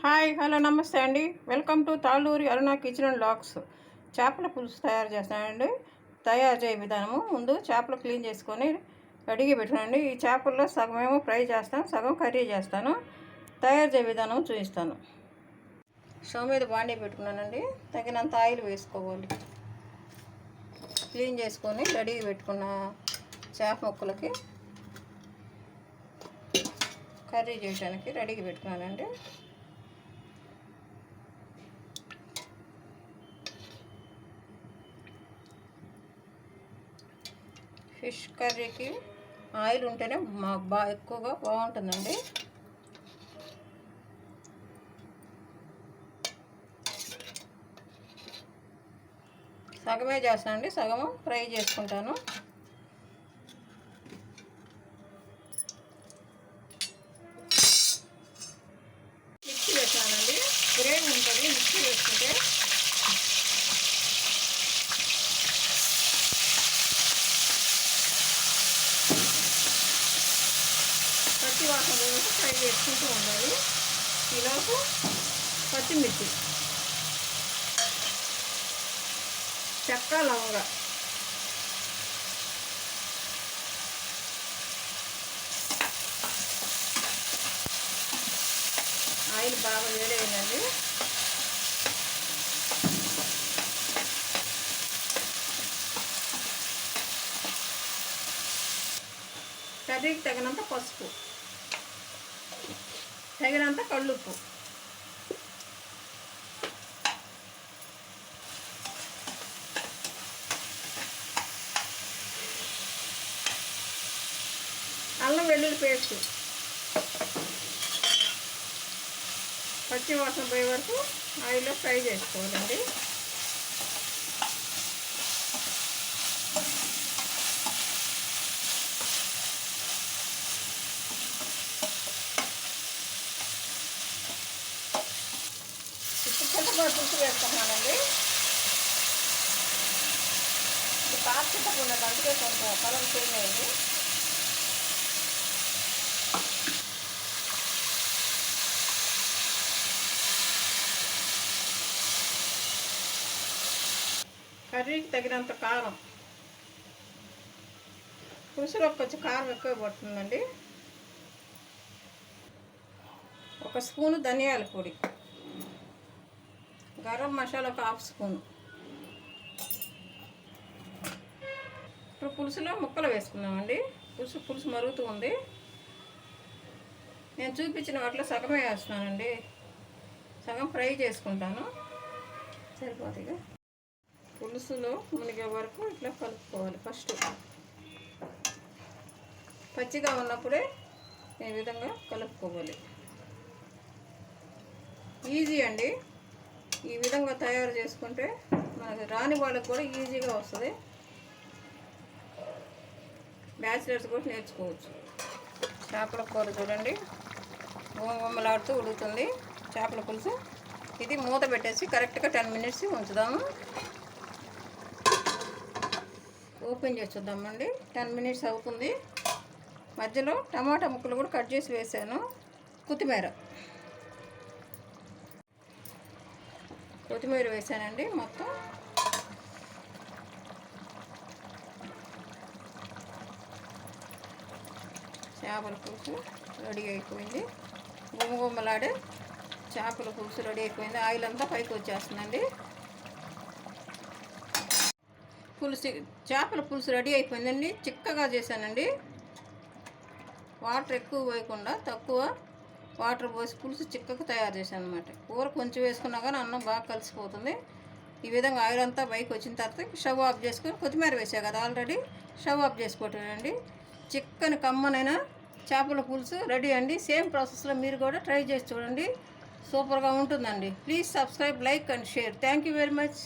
Hi hello నమస్తే అండి. Welcome to Talluri Aruna kitchen and vlogs. చేపల పులుసు తయారు చేస్తానండి. తయారు చేయ విధానము. ముందు చేపలు క్లీన్ చేసుకొని కడిగి పెట్టానండి ఈ చేపల్లో సగం ఏమో ఫ్రై చేస్తాను సగం కర్రీ చేస్తాను. తయారు చేయ విధానం చూపిస్తాను. స్టవ్ మీద బాండీ పెట్టుకున్నానండి. తగినంత ఆయిల్ వేసుకోవాలి. క్లీన్ చేసుకొని రెడీ పెట్టుకున్న చేప ముక్కలకి కర్రీ చేయడానికి రెడీగా పెట్టుకున్నానండి. ఫిష్ కర్రీకి ఆయిల్ ఉంటేనే మా బాగా ఎక్కువగా బాగుంటుందండి. సగమే చేస్తానండి సగము ఫ్రై చేసుకుంటాను. మిక్సీ వేసానండి గ్రేవీ ఉంటుంది మిక్సీ వేసుకుంటే పచ్చి వాసన వేసి ఫ్రై చేసుకుంటూ ఉండాలి ఈలోపు పచ్చిమిర్చి. చెక్క లవంగ. ఆయిల్ బాగా వేడైందండి. కర్రీకి తగినంత పసుపు. తగినంత కళ్ళుప్పు. అల్లం వెల్లుల్లి పేస్ట్. పచ్చి వాసన పోయే వరకు ఆయిల్లో ఫ్రై చేసుకోవాలండి. ఇప్పుడు పులుసు వేసుకుంటున్నానండి ఇది పాత చింతపండు అందుకే కొంచెం కలర్ చేంజ్ అయింది. కర్రీకి తగినంత కారం. పులుసులో కొంచెం కారం ఎక్కువ పడుతుందండి. ఒక స్పూను ధనియాల పొడి. గరం మసాలా ఒక హాఫ్ స్పూన్. ఇప్పుడు పులుసులో ముక్కలు వేసుకున్నామండి పులుసు పులుసు మరుగుతూ ఉంది. నేను చూపించిన వాటిలో సగమే వేస్తున్నానండి. సగం ఫ్రై చేసుకుంటాను. సరిపోతుంది పులుసులో మునిగే వరకు ఇట్లా కలుపుకోవాలి ఫస్ట్. పచ్చిగా ఉన్నప్పుడే ఈ విధంగా కలుపుకోవాలి. ఈజీ అండి. విధంగా తయారు చేసుకుంటే మనకి రాని వాళ్ళకి కూడా ఈజీగా వస్తుంది. బ్యాచిలర్స్ కూడా నేర్చుకోవచ్చు. చేపల కూర చూడండి. గుమ్మలాడుతూ ఉడుకుతుంది. చేపల పులుసు. ఇది మూత పెట్టేసి కరెక్ట్గా టెన్ మినిట్స్ ఉంచుదాము. ఓపెన్ చేసి చూద్దామండి టెన్ మినిట్స్ అవుతుంది. మధ్యలో టమాటా ముక్కలు కూడా కట్ చేసి వేసాను. కొత్తిమీర. కొత్తిమీర వేసానండి మొత్తం. చేపల పులుసు రెడీ అయిపోయింది. గుమ్మగుమ్మలాడే చేపల పులుసు రెడీ అయిపోయింది. ఆయిల్ అంతా పైకి వచ్చేస్తుందండి. పులుసు చేపల పులుసు రెడీ అయిపోయిందండి. చిక్కగా చేశానండి. వాటర్ ఎక్కువ పోయకుండా తక్కువ వాటర్ పోసి పులుసు చిక్కకు తయారు చేశాను అనమాట కూర కొంచెం వేసుకున్నా కానీ అన్నం బాగా కలిసిపోతుంది. ఈ విధంగా ఆయిల్ అంతా పైకి వచ్చిన తర్వాత షవ్ ఆఫ్ చేసుకొని కొత్తిమీర వేసా కదా ఆల్రెడీ. షవ్ ఆఫ్ చేసుకోవటండి చిక్కని కమ్మనైనా చేపల పులుసు రెడీ అండి. సేమ్ ప్రాసెస్లో మీరు కూడా ట్రై చేసి చూడండి. సూపర్గా ఉంటుందండి. Please subscribe like and share. Thank you very much.